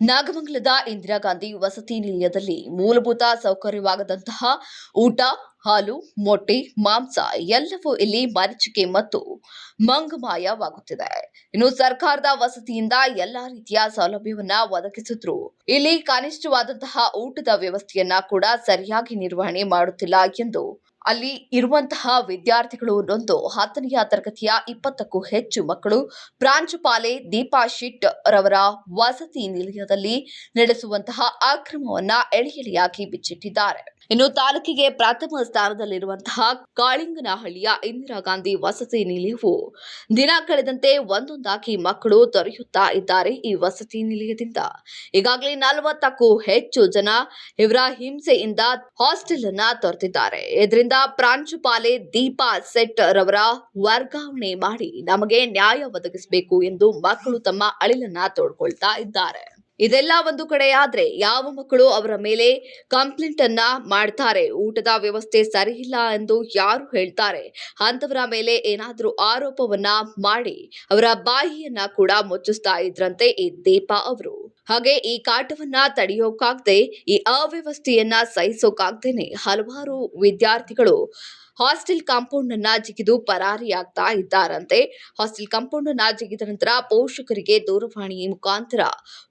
ನಾಗಮಂಗಲದ ಇಂದಿರಾ ಗಾಂಧಿ ವಸತಿ ನಿಲಯದಲ್ಲಿ ಮೂಲಭೂತ ಸೌಕರ್ಯವಾಗದಂತಹ ಊಟ, ಹಾಲು, ಮೊಟ್ಟೆ, ಮಾಂಸ ಎಲ್ಲವೂ ಇಲ್ಲಿ ಮರಿಚಿಕೆ ಮತ್ತು ಮಂಗಮಾಯವಾಗುತ್ತಿದೆ. ಇನ್ನು ಸರ್ಕಾರದ ವಸತಿಯಿಂದ ಎಲ್ಲಾ ರೀತಿಯ ಸೌಲಭ್ಯವನ್ನ ಒದಗಿಸಿದ್ರು. ಇಲ್ಲಿ ಕನಿಷ್ಠವಾದಂತಹ ಊಟದ ವ್ಯವಸ್ಥೆಯನ್ನ ಕೂಡ ಸರಿಯಾಗಿ ನಿರ್ವಹಣೆ ಮಾಡುತ್ತಿಲ್ಲ ಎಂದು ಅಲ್ಲಿ ಇರುವಂತಹ ವಿದ್ಯಾರ್ಥಿಗಳು ನೊಂದು ಹತ್ತನೆಯ ತರಗತಿಯ ಇಪ್ಪತ್ತಕ್ಕೂ ಹೆಚ್ಚು ಮಕ್ಕಳು ಪ್ರಾಂಶುಪಾಲೆ ದೀಪಾ ಶಿಟ್ ರವರ ವಸತಿ ನಿಲಯದಲ್ಲಿ ನಡೆಸುವಂತಹ ಅಕ್ರಮವನ್ನ ಎಳೆ ಎಳೆಯಾಗಿ ಬಿಚ್ಚಿಟ್ಟಿದ್ದಾರೆ. ಇನ್ನು ತಾಲೂಕಿಗೆ ಪ್ರಥಮ ಸ್ಥಾನದಲ್ಲಿರುವಂತಹ ಕಾಳಿಂಗನಹಳ್ಳಿಯ ಇಂದಿರಾ ಗಾಂಧಿ ವಸತಿ ನಿಲಯವು ದಿನ ಕಳೆದಂತೆ ಒಂದೊಂದಾಗಿ ಮಕ್ಕಳು ದೊರೆಯುತ್ತಾ ಇದ್ದಾರೆ ಈ ವಸತಿ ನಿಲಯದಿಂದ. ಈಗಾಗಲೇ ನಲವತ್ತಕ್ಕೂ ಹೆಚ್ಚು ಜನ ಇವರ ಹಿಂಸೆಯಿಂದ ಹಾಸ್ಟೆಲ್ ಅನ್ನ ತೊರೆದಿದ್ದಾರೆ. ಇದರಿಂದ ಪ್ರಾಂಶುಪಾಲೆ ದೀಪಾ ಸೆಟ್ ರವರ ವರ್ಗಾವಣೆ ಮಾಡಿ ನಮಗೆ ನ್ಯಾಯ ಒದಗಿಸಬೇಕು ಎಂದು ಮಕ್ಕಳು ತಮ್ಮ ಅಳಿಲನ್ನ ತೋಡ್ಕೊಳ್ತಾ ಇದ್ದಾರೆ. ಇದೆಲ್ಲ ಒಂದು ಕಡೆ ಯಾವ ಮಕ್ಕಳು ಅವರ ಮೇಲೆ ಕಂಪ್ಲೇಂಟ್ ಅನ್ನ ಮಾಡ್ತಾರೆ? ಊಟದ ವ್ಯವಸ್ಥೆ ಸರಿಯಿಲ್ಲ ಎಂದು ಯಾರು ಹೇಳ್ತಾರೆ? ಅಂತವರ ಮೇಲೆ ಏನಾದರೂ ಆರೋಪವನ್ನ ಮಾಡಿ ಅವರ ಬಾಯಿಯನ್ನ ಕೂಡ ಮುಚ್ಚಿಸ್ತಾ ಇದ್ರಂತೆ ಈ ದೀಪಾ ಅವರು. ಹಾಗೆ ಈ ಕಾಟವನ್ನ ತಡೆಯೋಕಾಗ್ದೆ ಈ ಅವ್ಯವಸ್ಥೆಯನ್ನ ಸಹಿಸೋಕಾಗ್ದೇನೆ ಹಲವಾರು ವಿದ್ಯಾರ್ಥಿಗಳು ಹಾಸ್ಟೆಲ್ ಕಾಂಪೌಂಡ್ ಅನ್ನ ಜಿಗಿದು ಪರಾರಿಯಾಗ್ತಾ ಇದ್ದಾರಂತೆ. ಹಾಸ್ಟೆಲ್ ಕಾಂಪೌಂಡ್ ಅನ್ನ ಜಿಗಿದ ನಂತರ ಪೋಷಕರಿಗೆ ದೂರವಾಣಿ ಮುಖಾಂತರ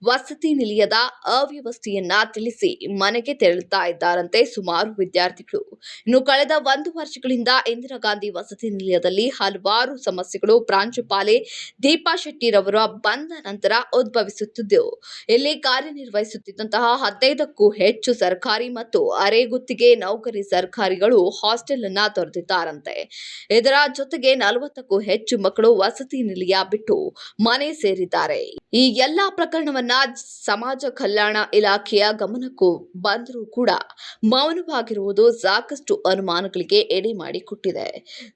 ವಸತಿ ನಿಲಯದ ಅವ್ಯವಸ್ಥೆಯನ್ನ ತಿಳಿಸಿ ಮನೆಗೆ ತೆರಳುತ್ತಾ ಇದ್ದಾರಂತೆ ಸುಮಾರು ವಿದ್ಯಾರ್ಥಿಗಳು. ಇನ್ನು ಕಳೆದ ಒಂದು ವರ್ಷಗಳಿಂದ ಇಂದಿರಾ ಗಾಂಧಿ ವಸತಿ ನಿಲಯದಲ್ಲಿ ಹಲವಾರು ಸಮಸ್ಯೆಗಳು ಪ್ರಾಂಶುಪಾಲೆ ದೀಪಾ ಶೆಟ್ಟಿರವರ ಬಂದ ನಂತರ ಉದ್ಭವಿಸುತ್ತಿದ್ದವು ಇಲ್ಲಿ ಕಾರ್ಯನಿರ್ವಹಿಸುತ್ತಿದ್ದಂತಹ ಹದಿನೈದಕ್ಕೂ ಹೆಚ್ಚು ಸರ್ಕಾರಿ ಮತ್ತು ಅರೆಗುತ್ತಿಗೆ ನೌಕರಿ ಸರ್ಕಾರಿಗಳು ಹಾಸ್ಟೆಲ್ ಅನ್ನ ತೊರೆದಿದ್ದಾರಂತೆ. ಇದರ ಜೊತೆಗೆ ನಲವತ್ತಕ್ಕೂ ಹೆಚ್ಚು ಮಕ್ಕಳು ವಸತಿ ನಿಲಯ ಬಿಟ್ಟು ಮನೆ ಸೇರಿದ್ದಾರೆ. ಈ ಎಲ್ಲಾ ಪ್ರಕರಣವನ್ನ ಸಮಾಜ ಕಲ್ಯಾಣ ಇಲಾಖೆಯ ಗಮನಕ್ಕೂ ಬಂದರೂ ಕೂಡ ಮೌನವಾಗಿರುವುದು ಸಾಕಷ್ಟು ಅನುಮಾನಗಳಿಗೆ ಎಡೆ ಮಾಡಿಕೊಟ್ಟಿದೆ.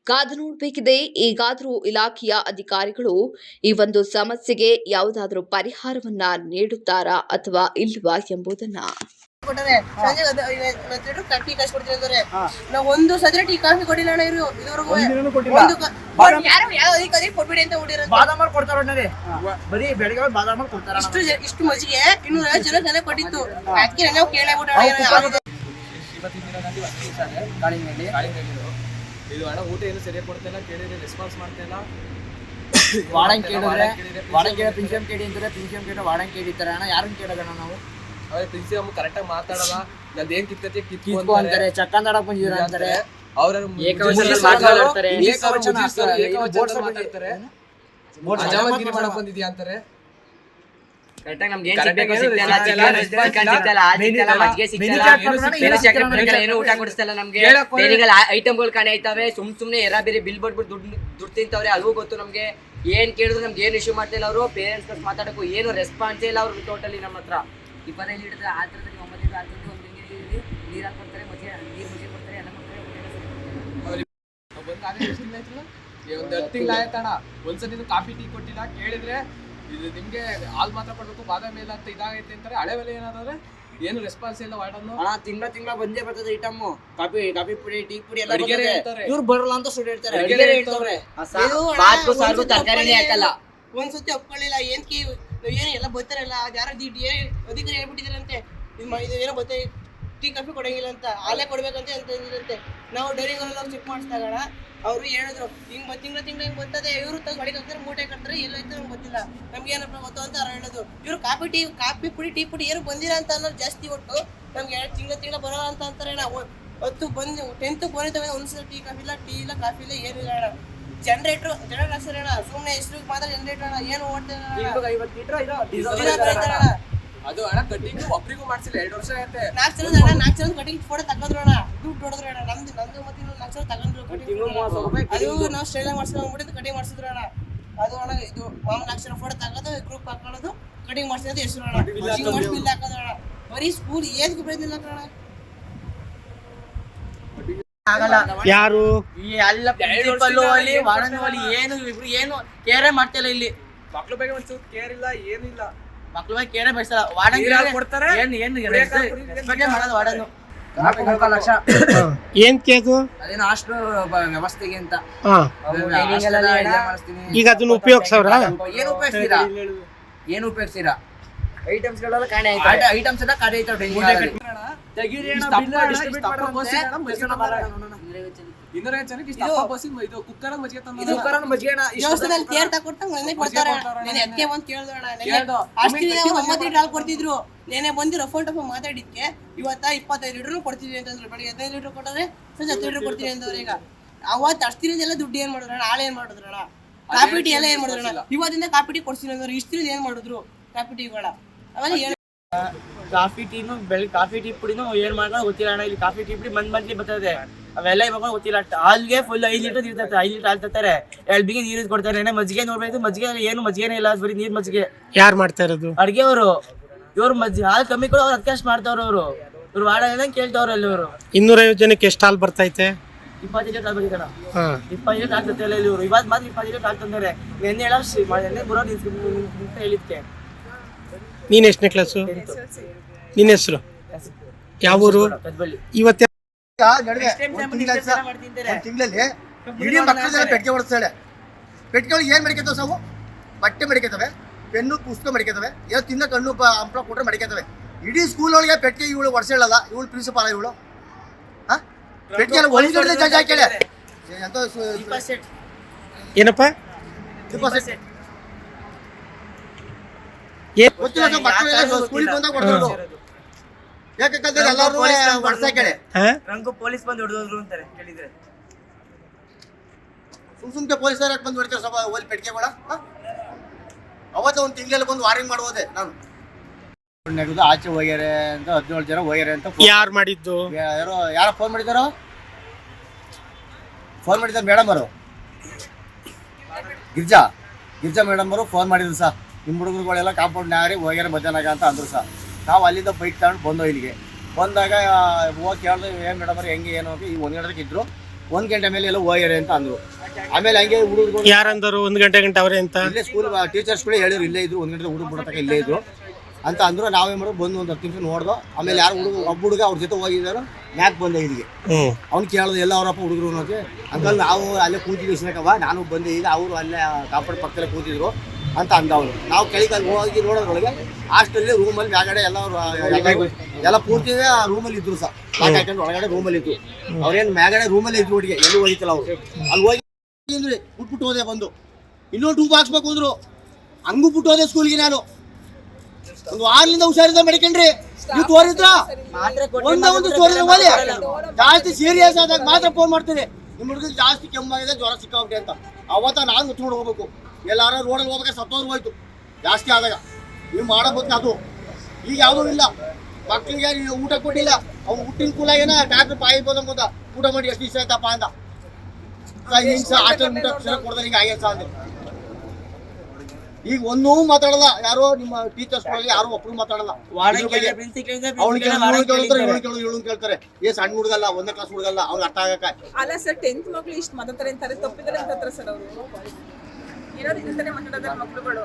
ಕಾದು ನೋಡಬೇಕಿದೆ, ಈಗಾದರೂ ಇಲಾಖೆಯ ಅಧಿಕಾರಿಗಳು ಈ ಒಂದು ಸಮಸ್ಯೆಗೆ ಯಾವುದಾದರೂ ಪರಿಹಾರವನ್ನ ನೀಡುತ್ತಾರಾ ಅಥವಾ ಇಲ್ವಾ ಎಂಬುದನ್ನ. ಕೊಟ್ಟಾರೆ. ಸಂಜೆ ಅದು ಇವತ್ತು ಟೀ ಕಾಸು ಕೊಡ್ತೀನಿ ಅಂತಾರೆ. ನಾವು ಒಂದು ಸದ್ರೆ ಟೀ ಕಾಫಿ ಕೊಟ್ಟಿಲ್ಲ ಅಣ್ಣ ಇವರು. ಇದುವರೆಗೂ ಒಂದಿನನೂ ಕೊಟ್ಟಿಲ್ಲ. ಒಂದು ಕ- ಬಾದಾಮ್- ಯಾರು ಯಾವ ಅಧಿಕಾರಿ ಕೊಟ್ಬಿಡಿ ಅಂತ ಕೊಡ್ತಾರ ಬರೀ ಬೆಳಿಗ್ಗೆ ಕೊಡ್ತಾರ ಇಷ್ಟು ಜ- ಇಷ್ಟು ಮಜ್ಜಿಗೆ ಇನ್ನೂರ ಐವತ್ತು ಜನ ಜನ ಕೊಟ್ಟಿತ್ತು. ಅದಕ್ಕೆ ನಾವು ಕೇಳಬಿಟ್ಟು ಇವತ್ತಿನ ದಿನ ಗಾಂಧಿ ವಸತಿ ಶಾಲೆ ಕಾಳಿಂಗಲ್ಲಿ ಕಾಳಿಂಗಲ್ಲಿರು ಇದು ಅಣ್ಣ ಊಟ ಏನು ಸರಿಯಾಗಿ ಕೊಡ್ತಿಲ್ಲ ಕೇಳಿದ್ರೆ ರೆಸ್ಪಾನ್ಸ್ ಮಾಡ್ತಿಲ್ಲ ವಾಡನ್ ಕೇಳಿದ್ರೆ ವಾರ್ಡನ್ ಕೇಳಿದ್ರೆ ವಾಡನ್ ಕೇಳಿದ್ರೆ ಪಿಂಚಮ್ ಕೇಳಿ ಅಂತಾರೆ ಪಿಂಚಮ್ ಕೇಳಿದ್ರೆ ವಾಡಂಗ್ ಕೇಳಿದ್ದಾರೆ ಅಣ್ಣ ಯಾರನ್ನ ಕೇಳೋದಣ್ಣ ನಾವು? ಕರೆಕ್ಟಾಗಿ ಮಾತಾಡಲ್ಲ. ನಂದು ಏನ್ ಕಿತ್ತೈತಿ ಕಿತ್ಕೊ ಕಿತ್ಕೊ ಅಂತಾರೆ. ಚಕ್ಕಂದಾಡಕ್ ಅಂತಾರೆ. ಅವ್ರ ಮಾತಾಡ್ತಾರೆ. ಅಜಾಮಗಿರಿ ಮಾಡಕ್ ಬಂದಿದ್ಯಾ ಅಂತಾರೆ? ಕರೆಕ್ಟಾಗಿ ನಮ್ಗೆ ಏನ್ Correct ಸಿಗ್ಬೇಕು? ಆಗಿ ಸಿಗ್ತಾ ಇಲ್ಲ, ಸಿಗ್ತಾ ಇಲ್ಲ, ಚಿಕನ್ response ಚಿಕನ್ ಇಲ್ಲ. ಸಿಗ್ತಾ ಇಲ್ಲ, ಆ Menu ಸಿಗ್ತಾ ಇಲ್ಲ, ಇಲ್ಲ. ಮಜ್ಜಿಗೆ Menu ಸಿಗ್ತಾ chart ಇಲ್ಲ, ಮಾಡ್ಕೊಂಡು ಬೇರೆ ಏನು ಶಾಖೆ ಸಿಗ್ತಾ ಪುಡಿಗಳು ಇಲ್ಲ. ಏನು ಊಟ ಕೊಡಿಸ್ತಾ ಇಲ್ಲ ನಮ್ಗೆ. ಕೇಳಕ್ ಹೋದ್ರೆ- ಬೇರೆಗಳ ಸುಮ್ ಸುಮ್ನೆ ಎರ ಬೇರೆ ಬಿಲ್ ಬಡ್ಬಿಟ್ಟು ದುಡ್ಡು ದುಡ್ಡು ತಿಂತವ್ರೆ ಅದು ಗೊತ್ತು ನಮ್ಗೆ. ಏನ್ ಕೇಳಿದ್ರು ನಮ್ಗೆ ಏನ್ ಇಶ್ಯೂ ಮಾಡ್ತಿಲ್ಲ ಅವರು. ಪೇರೆಂಟ್ಸ್ ಮಾತಾಡಕ್ಕೂ ಏನು ರೆಸ್ಪಾನ್ಸ್ ಇಲ್ಲ ಅವ್ರು ಟೋಟಲಿ ನಮ್ಮ ಹತ್ರ. ಇಪ್ಪತ್ತೈದು ಹಿಡಿದ್ರೆ ಆ ಥರದಲ್ಲಿ ಒಂಬತ್ತೈದು ಆರು ತಿಂಗಳು ಒಂದು ನೀರು ಹಾಕ್ಕೊಡ್ತಾರೆ ಮಜೆ ನೀರು ಮಜೆ ಕೊಡ್ತಾರೆ ಎಲ್ಲ ಕೊಡ್ತಾರೆ ಊಟ ನಾವ್ ಬಂದ್ ಆಗ್ಲೇ ಎಷ್ಟ್ ತಿಂಗ್ಳ್ ಆಯ್ತಲ್ಲ? ಏ, ಒಂದ್ ಹತ್ತು ತಿಂಗಳು ಆಯ್ತಣ್ಣ. ಒಂದ್ಸತಿ ಕಾಫಿ ಟೀ ಕೊಟ್ಟಿಲ್ಲ ಕೇಳಿದ್ರೆ ಇದು ನಿಮ್ಗೆ ಹಾಲ್ ಮಾತ್ರ ಕೊಡ್ಬೇಕು ಬಾದಾಮಿ ಇಲ್ಲ ಅಂತ ಇದಾಗೈತೆ ಅಂತಾರೆ. ಹಳೆ ಬೆಲೆ ಏನಾದ್ರೆ ಏನು ರೆಸ್ಪಾನ್ಸ್ ಇಲ್ಲ ವಾರ್ಡನ್ನು? ಹಾ ತಿಂಗಳ ತಿಂಗಳ ಬಂದೇ ಬರ್ತದೆ ಐಟಮ್ ಕಾಫಿ ಕಾಫಿ ಪುಡಿ ಟೀ ಪುಡಿ ಎಲ್ಲ ಅಡಿಗೆರೆ ಬರ್ತದೆ. ಹೇಳ್ತಾರೆ. ಇವ್ರು ಬರಲ್ಲ ಅಂತ ಸುಳ್ಳು ಹೇಳ್ತಾರೆ. ಅಡಿಗೆರೆ ತರಕಾರಿನೇ ಹಾಕಲ್ಲ. ಒಂದ್ಸತಿ ಒಪ್ಕೊಳ್ಳಿಲ್ಲ ಏನ್ ಕಿ ಏನು ಎಲ್ಲ ಬರ್ತಾರಲ್ಲ ಅದು ಯಾರೋ ಡಿ ಡಿ ಅಧಿಕಾರಿ ಹೇಳ್ಬಿಟ್ಟಿದಾರಂತೆ ಇದು ಏನೋ ಬತ್ತೆ ಟೀ, ಕಾಫಿ ಕೊಡಂಗಿಲ್ಲ ಅಂತ ಹಾಲೇ ಕೊಡ್ಬೇಕಂತ ಅಂತ ನಾವು ಡೈರಿಗಳೆಲ್ಲ ಚೆಕ್ ಮಾಡಿಸಿದಾಗಣ ಅವರು ಹೇಳಿದ್ರು, ಹಿಂಗ್ ತಿಂಗಳ ತಿಂಗಳ ಹಿಂಗ್ ಬರ್ತದೆ, ಇವರು ತಗ ಗಾಡಿ ಹಾಕ್ತಾರೆ, ಮೂಟೆ ಕಟ್ತಾರೆ ಎಲ್ಲೈತೆ ನಮ್ಗೆ ಗೊತ್ತಿಲ್ಲ. ನಮ್ಗೆ ಏನಪ್ಪ ಗೊತ್ತು ಅಂತ ಅವ್ರು ಹೇಳೋದು ಇವ್ರು ಕಾಫಿ ಟೀ ಕಾಫಿ ಪುಡಿ, ಟೀ ಪುಡಿ ಏನು ಬಂದಿರ ಅಂತ ಅನ್ನೋದು ಜಾಸ್ತಿ ಒಟ್ಟು. ನಮ್ಗೆ ಎರಡು ತಿಂಗಳ ತಿಂಗಳ ಬರೋಲ್ಲ ಅಂತ ಅಂತಾರೆ ಹತ್ತು ಬಂದು ಟೆಂತ್ ಬಂದಿದ್ದಾವೆ, ಒಂದ್ಸಲ ಟೀ, ಕಾಫಿ ಇಲ್ಲ, ಟೀ ಇಲ್ಲ, ಕಾಫಿ ಇಲ್ಲ ಏನಿಲ್ಲ ಅಣ್ಣ. ಜನರೇಟ್ರು ಜನರೇಟರ್ ಹಾಕ್ತಾರೆ ಅಣ್ಣ ಸುಮ್ಮನೆ ಎಷ್ಟು ಮಾತ್ರ ಜನರೇಟರ್ ಅಣ್ಣ ಏನು ಓಡ್ತಾರೆ ತಿಂಗ್ಳಿಗೆ ಐವತ್ತು ಲೀಟ್ರ್ ಅಣ್ಣ. ಅದು ಅಣ್ಣ ಕಟ್ಟಿಂಗ್ ಒಬ್ರಿಗೂ ಮಾಡ್ಸಿಲ್ಲ ಎರಡು ವರ್ಷ ಆಯ್ತೆ. ನಾಲ್ಕು ಜನ ಅಣ್ಣ ನಾಲ್ಕು ಜನ ಕಟಿಂಗ್ ಫೋಟೋ ತಗೊಂಡ್ರು ಅಣ್ಣ. ದುಡ್ಡು ಹೊಡೆದ್ರು ಅಣ್ಣ ನಮ್ದು ನಂದು ಮತ್ತೆ ಇನ್ನೊಂದು ನಾಲ್ಕು ಜನ ತಗೊಂಡ್ರು ಕಟಿಂಗ್ ಅದು ನಾವು ಸ್ಟೈಲ್ ಮಾಡ್ಸಿಲ್ಲ ಅಂದ್ಬಿಟ್ಟು ಕಟಿಂಗ್ ಮಾಡ್ಸಿದ್ರು ಅಣ್ಣ. ಅದು ಅಣ್ಣ ಇದು ಮಾಮೂಲು ನಾಲ್ಕು ಜನ ಫೋಟೋ ತಗೋದು ಗ್ರೂಪ್ ಹಾಕೊಳ್ಳೋದು ಕಟಿಂಗ್ ಮಾಡಿಸಿದ ಹೆಸರು ಅಣ್ಣ. ಕಟಿಂಗ್ ಮಾಡಿ ಬಿಲ್ ಹಾಕೋದು ಅಣ್ಣ. ಬರೀ ಸ್ಕೂಲ್ ಏಜ್ಗೆ ಬೆಳೆದಿಲ್ಲ ಅಣ್ಣ ಆಗಲ್ಲ. ಯಾರು? ಈ ಎಲ್ಲ ಪ್ರಿನ್ಸಿಪಲ್ ಅಲ್ಲಿ ವಾರ್ಡನ್ ಅಲ್ಲಿ. ಏನು ಇಬ್ರು ಏನು ಕೇರೆ ಮಾಡ್ತಿಲ್ಲ ಇಲ್ಲಿ ಮಕ್ಳು ಬಗ್ಗೆ ಒಂಚೂರು ಕೇರ್ ಇಲ್ಲ ಏನಿಲ್ಲ. ಮಕ್ಳು ಬಗ್ಗೆ ಕೇರೆ ಬಯಸಲ್ಲ ವಾರ್ಡನ್ ನೀರ್ ಹಾಕ್ ಕೊಡ್ತಾರೆ. ಏನು ಏನು ಕುಡಿಯಕ್ ಹಾಕ್ ಕುಡಿ- ರೆಸ್ಪೆಕ್ಟೇ ಮಾಡೋದು ವಾರ್ಡನ್ ಲಕ್ಷ. ಏನ್ ಕೇಸು ಅದೇನು ಹಾಸ್ಟೆಲ್ ವ್ಯವಸ್ಥೆಗೆ ಅಂತ. ಹಾ. ಈಗ ಅದನ್ನ ಉಪಯೋಗಿಸವ್ರ? ಏನು ಉಪಯೋಗಿಸ್ತೀರಾ ಏನು ಉಪಯೋಗಿಸ್ತೀರಾ ಐಟಮ್ಸ್ ಗಳೆಲ್ಲ ಕಾಣೆ ಐಟಮ್ಸ್ ಎಲ್ಲ ಕಾಣೆ ಐತಾವ್ ದೇವಸ್ಥಾನದಲ್ಲಿ ತೇರ್ ತಕೊಟ್ಟು ನೆನೆ ಕೊಡ್ತಾರೆ ಕೊಡ್ತಾರೆ ನೆನೆ ಅದಕ್ಕೆ ಬಂದು ಕೇಳ್ದೋಣ ಕೇಳ್ದು. ಅಷ್ಟು ದಿನ ಒಂಬತ್ತು ಲೀಟರ್ ಹಾಲು ಕೊಡ್ತಿದ್ರು. ನೆನೆ ಬಂದು ರಫೋಲ್ ಟಫ್ ಮಾತಾಡಿದ್ಕೆ ಇವತ್ತ ಇಪ್ಪತ್ತೈದು ಲೀಟರ್ ಕೊಡ್ತೀವಿ ಅಂತಂದ್ರು. ಬೆಳಿಗ್ಗೆ ಹದಿನೈದು ಲೀಟರ್ ಕೊಟ್ಟರೆ ಸಂಜೆ ಹತ್ತು ಲೀಟರ್ ಕೊಡ್ತೀವಿ ಅಂತವ್ರೆ ಈಗ. ಅವತ್ತು ಅಷ್ಟು ದಿನದೆಲ್ಲ ದುಡ್ಡು ಏನ್ ಮಾಡಿದ್ರಣ ಹಾಳು ಏನ್ ಮಾಡಿದ್ರಣ ಕಾಪಿ ಟೀ ಎಲ್ಲ ಏನ್ ಮಾಡಿದ್ರಣ ಇವತ್ತಿಂದ ಕಾಪಿಟಿ ಕೊಡ್ತೀನಿ ಅಂದ್ರೆ ಇಷ್ಟು ದಿನ ಏನ್ ಮಾಡಿದ್ರು? ಕಾಪಿಟಿ ಟೀಗಳ ಅವಾಗ ಏನ್ ಕಾಫಿ ಟೀನು ಬೆಳಗ್ಗೆ ಕಾಫಿ ಟೀ ಪುಡಿನೂ ಏನ್ ಮಾಡೋಣ ಗೊತ್ತಿಲ್ಲ ಅಣ್ಣ ಇಲ್ಲಿ ಕಾಫಿ ಟೀ ಪುಡಿ ಮಂದ್ ಮಂತ್ಲಿ ಬರ್ತದೆ. ಅವೆಲ್ಲ ಇವಾಗ ಗೊತ್ತಿಲ್ಲ. ಹಾಲ್ಗೆ ಫುಲ್ ಐದು ಲೀಟರ್ ಇರ್ತೈತೆ ಐದು ಲೀಟರ್ ಹಾಲ್ ತರ್ತಾರೆ. ಎರಡು ಬಿಗಿ ನೀರು ಕೊಡ್ತಾರೆ. ಮಜ್ಜಿಗೆ ನೋಡ್ಬೇಕು ಮಜ್ಜಿಗೆ ಏನು ಮಜ್ಜಿಗೆನೇ ಇಲ್ಲ ಬರೀ ನೀರ್ ಮಜ್ಜಿಗೆ. ಯಾರು ಮಾಡ್ತಾ ಇರೋದು? ಅಡ್ಗೆ ಅವರು. ಇವ್ರು ಮಜ್ಜಿ ಹಾಲ್ ಕಮ್ಮಿ ಕೂಡ ಅವ್ರು ಅದಕ್ಕೆ ಮಾಡ್ತಾವ್ರ ಅವರು. ಇವ್ರು ವಾಡ ಕೇಳ್ತಾವ್ರ ಅಲ್ಲಿ ಅವರು ಇನ್ನೂರೈವತ್ತು ಜನಕ್ಕೆ ಎಷ್ಟು ಹಾಲು ಬರ್ತೈತೆ? ಇಪ್ಪತ್ತೈದು ಲೀಟರ್ ಆಗ್ಬೇಕಣ್ಣ ಬರೀತಾರ ಇಪ್ಪತ್ತು ಲೀಟರ್ ಇಲ್ಲಿ ಇವರು. ಇವಾಗ ಮಾತ್ರ ಇಪ್ಪತ್ತು ಲೀಟರ್ ಆಗ್ತಂದ್ರೆ ನೆನ್ನೆ ಹೇಳೋ ನೆನ್ನೆ ಬರೋ ನಿಂತ ಹೇಳಿದ್ಕೆ. ನೀನ್ ಎಷ್ಟನೇ ಕ್ಲಾಸು ನಿನ್ನ ಹೆಸರು? ಯಾವ ಊರು? ಇವತ್ತೆ ತಿಂಗಳಲ್ಲಿ ಇಡೀ ಮಕ್ಕಳೆಲ್ಲ ಪೆಟ್ಟಿಗೆ ಓಡಿಸ್ತಾಳೆ ಪೆಟ್ಟಿಗೆ ಒಳಗೆ ಏನ್ ಮಡಿಕತ್ತವೆ ಸಾವು? ಬಟ್ಟೆ ಮಡಿಕೆತವೆ ಪೆನ್ನು ಪುಸ್ತಕ ಮಡಿಕೆತವೆ ಏನೋ ತಿನ್ನ ಕಣ್ಣು ಅಂಪ್ರ ಹಂಪ್ಲ ಕೊಟ್ರೆ ಮಡಿಕೆತವೆ ಇಡೀ ಸ್ಕೂಲ್ ಒಳಗೆ ಪೆಟ್ಟಿಗೆ ಇವಳು ವರ್ಷಗಳಲ್ಲ ಇವಳು ಪ್ರಿನ್ಸಿಪಾಲ ಇವಳು. ಹಾಂ? ಪೆಟ್ಟಿಗೆ ಒಳಗಡೆ ಜಡ್ಜ್ ಹಾಕ್ಯಾಳೆ ಎಂತ ಏನಪ್ಪ? ಡಿಪಾಸಿಟ್ ಏನ್ ಗೊತ್ತಿಲ್ಲ ಸರ್ ಮಕ್ಕಳೆಲ್ಲ ಸ್ಕೂಲಿಗೆ ಬಂದಾಗ ಕೊಡ್ತಾರೆ ಯಾಕಂದ್ರೆ ಎಲ್ಲರೂ ಹೊಡ್ಸಾಕ್ಯಾಳೆ ಹಾ. ರಂಗು ಪೊಲೀಸ್ ಬಂದು ಹಿಡಿದ್ರು ಅಂತಾರೆ ಕೇಳಿದ್ರೆ. ಪೊಲೀಸರು ಯಾಕೆ ಬಂದು ಹೊಡಿತಾರೆ ಸ್ವಲ್ಪ ಓಲಿ ಪೆಟ್ಟಿಗೆಗಳ ಅವತ್ತು ಒಂದು ತಿಂಗಳಲ್ಲಿ ಬಂದು ವಾರಿಂಗ್ ಮಾಡೋದೆ ನಾನು. ನೆಗದು ಆಚೆ ಹೋಗ್ಯಾರೆ ಅಂತ ಹದಿನೇಳು ಜನ ಹೋಗ್ಯಾರೆ ಅಂತ ಯಾರು ಮಾಡಿದ್ದು? ಯಾರೋ ಯಾರೋ ಫೋನ್ ಮಾಡಿದಾರೋ ಫೋನ್ ಮಾಡಿದ್ದಾರೆ ಮೇಡಮ್ ಅವರು ಗಿರ್ಜಾ. ಗಿರ್ಜಾ ಮೇಡಮ್ ಅವರು ಫೋನ್ ಮಾಡಿದ್ರು ಸರ್. ನಿಮ್ಮ ಹುಡುಗರುಗಳೆಲ್ಲ ಕಾಂಪೌಂಡ್ ನಾರಿ ಹೋಗ್ಯಾರ ಮಧ್ಯಾಹ್ನಾಗ ಅಂತ ಅಂದರು ಸರ್ ನಾವು ಅಲ್ಲಿಂದ ಬೈಕ್ ತಗೊಂಡು ಬಂದೋ ಇಲ್ಲಿಗೆ. ಬಂದಾಗ ಹೋಗಿ ಕೇಳಿದ್ರೆ ಏನು ಮೇಡಮ್ ಅವ್ರು ಹೆಂಗೆ ಏನು? ಅಂತ. ಈ ಒಂದು ಗಂಟೆಗೆ ಇದ್ರು. ಒಂದು ಗಂಟೆ ಮೇಲೆ ಎಲ್ಲ ಹೋಗ್ಯಾರೆ ಅಂತ ಅಂದರು. ಆಮೇಲೆ ಹಂಗೆ ಹುಡುಗರು ಯಾರಂದರು? ಒಂದು ಗಂಟೆ ಗಂಟೆ ಅವರೇ ಅಂತ? ಇಲ್ಲೇ ಸ್ಕೂಲ್ ಟೀಚರ್ಸ್ ಕೂಡ ಹೇಳಿದ್ರು ಇಲ್ಲೇ ಇದ್ರು ಒಂದು ಗಂಟೆ ಹುಡುಗ ಬಿಡತಕ್ಕ ಇಲ್ಲೇ ಇದ್ರು. ಅಂತ ಅಂದ್ರು. ನಾವೇನ್ ಮಾಡೋದು ಬಂದು ಒಂದು ಹತ್ತು ನಿಮಿಷ ನೋಡ್ದೋ. ಆಮೇಲೆ ಯಾರು ಹುಡುಗ ಒಬ್ಬ ಹುಡುಗ ಅವ್ರ ಜೊತೆ ಹೋಗಿದ್ದಾರೋ. ಮ್ಯಾಕ್ ಬಂದೆ ಇಲ್ಲಿಗೆ. ಅವ್ನು ಕೇಳ್ದು ಎಲ್ಲ ಅವರಪ್ಪ ಹುಡುಗರು ಅನ್ನೋಕೆ ಅಂಕಲ್ ನಾವು ಅಲ್ಲೇ ಕೂತಿದ್ವಿ ಸಿನಕವ ನಾನು ಬಂದೆ ಈಗ ಅವರು ಅಲ್ಲೇ ಕಾಪಾಡ್ ಪಕ್ಕದಲ್ಲೇ ಕೂತಿದ್ರು. ಅಂತ ಅಂದ ಅವನು ನಾವು ಕೆಳಗೆ ಅಲ್ಲಿ ಹೋಗಿ ನೋಡೋದ್ರೊಳಗೆ ಹಾಸ್ಟೆಲ್ಲಿ ರೂಮಲ್ಲಿ ಮ್ಯಾಗಡೆ ಎಲ್ಲ ಅವರು ಎಲ್ಲ ಪೂರ್ತಿ ರೂಮಲ್ಲಿ ಇದ್ರು ಸರ್ ಲಾಕ್ ಹಾಕೊಂಡು ಒಳಗಡೆ ರೂಮಲ್ಲಿ ಇದ್ರು. ಅವ್ರೇನು ಮ್ಯಾಗಡೆ ರೂಮಲ್ಲಿ ಇದ್ರು ಹುಡುಗಿ ಎಲ್ಲಿ ಹೋಗಿತ್ತಲ್ಲ ಅವ್ರು. ಅಲ್ಲಿ ಹೋಗಿ ಅಂದ್ರೆ ಬಿಟ್ಬಿಟ್ಟು ಹೋದೆ ಬಂದು. ಇನ್ನೊಂದು ಟೂಬ್ ಹಾಕ್ಸ್ಬೇಕು ಅಂದ್ರು. ಹಂಗೂ ಬಿಟ್ಟು ಹೋದೆ ಸ್ಕೂಲ್ಗೆ ನಾನು. ಒಂದು ವಾರದಿಂದ ಹುಷಾರಿಂದ ಮಡಿಕೊಂಡ್ರಿ ನೀವು ತೋರಿದ್ರ? ಒಂದ ಒಂದು ತೋರಿದ್ರೆ ಓದಿ ಜಾಸ್ತಿ ಸೀರಿಯಸ್ ಆದಾಗ ಮಾತ್ರ ಫೋನ್ ಮಾಡ್ತೀನಿ. ನಿಮ್ಮ ಹುಡುಗ ಜಾಸ್ತಿ ಕೆಮ್ಮಾಗಿದೆ ಜ್ವರ ಸಿಕ್ಕಾಬಿಟ್ಟೆ ಅಂತ. ಅವತ್ತ ನಾನು ಮುಚ್ಕೊಂಡು ಹೋಗ್ಬೇಕು. ಎಲ್ಲಾರ ರೋಡಲ್ಲಿ ಹೋಗ್ಬೇಕಾದ್ರೆ ಸತ್ತೋದ್ರು ಹೋಯ್ತು. ಜಾಸ್ತಿ ಆದಾಗ. ನೀವು ಮಾಡೋ ಬದುಕು ಅದು. ಈಗ ಯಾವುದೂ ಇಲ್ಲ. ಮಕ್ಕಳಿಗೆ ಊಟ ಕೊಟ್ಟಿಲ್ಲ. ಅವ್ನು ಹುಟ್ಟಿನ ಕೂಲ ಏನ ಡಾಕ್ಟರ್ ಪಾಯಿ ಬೋದಂಬೋದ ಊಟ ಮಾಡಿ ಎಷ್ಟು ದಿವಸ ಆಯ್ತಪ್ಪ ಸಹ ಹಾಸ್ಟೆಲ್ ಊಟ ಕೊಡ್ತಾರೆ ಈಗ ಆಗ್ಯದ ಸಹ ಈಗ ಒಂದೂ ಮಾತಾಡಲ್ಲ. ಯಾರೋ ನಿಮ್ಮ ಟೀಚರ್ಸ್ ಯಾರು ಒಬ್ರು ಮಾತಾಡಲ್ಲ. ಕೇಳ್ತಾರೆ ಕೇಳ್ತಾರೆ. ಏ ಸಣ್ಣ ಹುಡುಗಲ್ಲ ಒಂದೇ ಕ್ಲಾಸ್ ಹುಡುಗಲ್ಲ ಅವ್ರಿಗೆ ಅರ್ಥ ಆಗಕ್ಕೆ. ಅಲ್ಲ ಸರ್ ಟೆಂತ್ ಮಕ್ಳು ಇಷ್ಟು ಮಾತಾಡ್ತಾರೆ ಅಂತಾರೆ ತಪ್ಪಿದ್ದಾರೆ ಅಂತಾರೆ ಸರ್ ಅವರು? ಏನಾದ್ರು ಇರ್ತಾರೆ ಮಕ್ಕಳುಗಳು